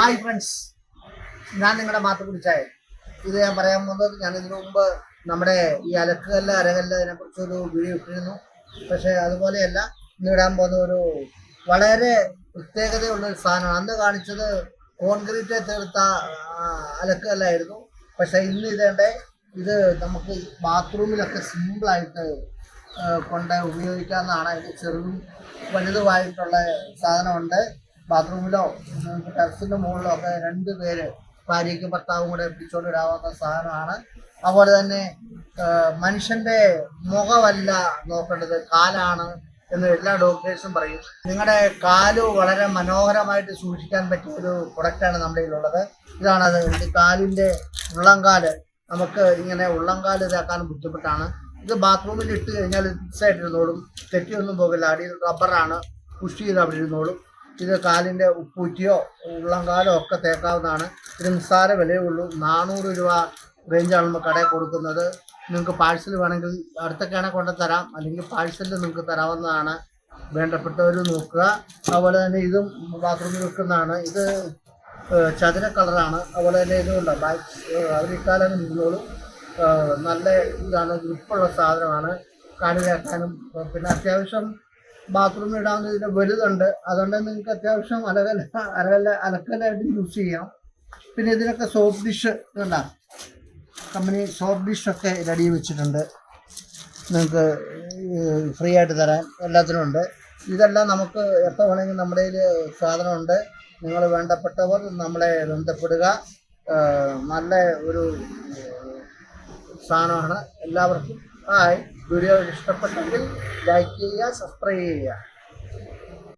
Hi friends ഞാൻ നിങ്ങളുടെ മാത്തു കുടിച്ചായ ഇത് ഞാൻ പറയാൻ പോകുന്നത് ഞാൻ ഇതിനു മുമ്പ് നമ്മുടെ ഈ അലക്കുകല്ല അരകല്ല അതിനെ കുറിച്ചൊരു വീഡിയോ ഇട്ടിരുന്നു. പക്ഷെ അതുപോലെയല്ല ഇന്ന് ഇടാൻ പോകുന്ന ഒരു വളരെ പ്രത്യേകതയുള്ള ഒരു സാധനമാണ്. അന്ന് കാണിച്ചത് കോൺക്രീറ്റ് തീർത്ത അലക്കുകല്ലായിരുന്നു. പക്ഷെ ഇന്ന് ഇതേണ്ട ഇത് നമുക്ക് ബാത്റൂമിലൊക്കെ സിമ്പിളായിട്ട് കൊണ്ട് ഉപയോഗിക്കാവുന്നതാണ്. ഇത് ചെറുതും വലുതുമായിട്ടുള്ള സാധനമുണ്ട്. ബാത്റൂമിലോ ടെറസിന്റെ മുകളിലോ ഒക്കെ രണ്ട് പേര് ഭാര്യയ്ക്കും ഭർത്താവും കൂടെ പിടിച്ചോണ്ട് ഇടാവുന്ന സാധനമാണ്. അതുപോലെ തന്നെ മനുഷ്യന്റെ മുഖമല്ല നോക്കേണ്ടത് കാലാണ് എന്ന് എല്ലാ ഡോക്ടേഴ്സും പറയും. നിങ്ങളുടെ കാൽ വളരെ മനോഹരമായിട്ട് സൂക്ഷിക്കാൻ പറ്റിയ ഒരു പ്രൊഡക്റ്റാണ് നമ്മുടെ കയ്യിലുള്ളത്. ഇതാണ് അത്. ഇത് കാലിന്റെ ഉള്ളംകാൽ. നമുക്ക് ഇങ്ങനെ ഉള്ളംകാൽ ഇതാക്കാൻ ബുദ്ധിമുട്ടാണ്. ഇത് ബാത്റൂമിൽ ഇട്ട് കഴിഞ്ഞാൽ ഇൻസൈഡ് ഇരുന്നോളും തെറ്റിയൊന്നും പോകില്ല. അടിയിൽ റബ്ബറാണ് പുഷ് ചെയ്ത് അവിടെ ഇരുന്നോളും. ഇത് കാലിന്റെ ഉപ്പൂറ്റിയോ ഉള്ളംകാലോ ഒക്കെ തേക്കാവുന്നതാണ്. ഇത് നിസ്സാര വിലയേ ഉള്ളൂ. നാനൂറ് രൂപ റേഞ്ചാണ് നമ്മൾ കടയിൽ കൊടുക്കുന്നത്. നിങ്ങൾക്ക് പാഴ്സൽ വേണമെങ്കിൽ അടുത്തൊക്കെയാണെങ്കിൽ കൊണ്ട് തരാം അല്ലെങ്കിൽ പാഴ്സലിൽ നിങ്ങൾക്ക് തരാവുന്നതാണ്. വേണ്ടപ്പെട്ടവർ നോക്കുക. അതുപോലെ തന്നെ ഇതും ബാത്റൂമിൽ വെക്കുന്നതാണ്. ഇത് ചതുര കളറാണ് അതുപോലെ തന്നെ ഇതുകൊണ്ട് ബാക്ക് അവരിക്കാലം നിന്നോളും. നല്ല ഇതാണ്. ഗ്രിപ്പുള്ള സാധനമാണ്. കാൽ കയറ്റാനും പിന്നെ അത്യാവശ്യം ബാത്റൂമിൽ ഇടാവുന്ന ഇതിന്റെ വലുതുണ്ട്. അതുകൊണ്ട് നിങ്ങൾക്ക് അത്യാവശ്യം അലകല അലകല അലക്കലായിട്ട് യൂസ് ചെയ്യാം. പിന്നെ ഇതിനൊക്കെ സോപ്പ് ഡിഷ് ഇതുണ്ടാ കമ്പനി സോപ്പ് ഡിഷൊക്കെ റെഡി വെച്ചിട്ടുണ്ട്. നിങ്ങൾക്ക് ഫ്രീ ആയിട്ട് തരാൻ എല്ലാത്തിനും ഉണ്ട്. ഇതെല്ലാം നമുക്ക് എപ്പോൾ വേണമെങ്കിൽ നമ്മുടെ കയ്യിൽ സാധനമുണ്ട്. നിങ്ങൾ വേണ്ടപ്പെട്ടവർ നമ്മളെ ബന്ധപ്പെടുക. നല്ല ഒരു സാധനമാണ്. എല്ലാവർക്കും ഹായ് വീഡിയോ ഇഷ്ടപ്പെട്ടെങ്കിൽ ലൈക്ക് ചെയ്യുക സബ്സ്ക്രൈബ് ചെയ്യുക.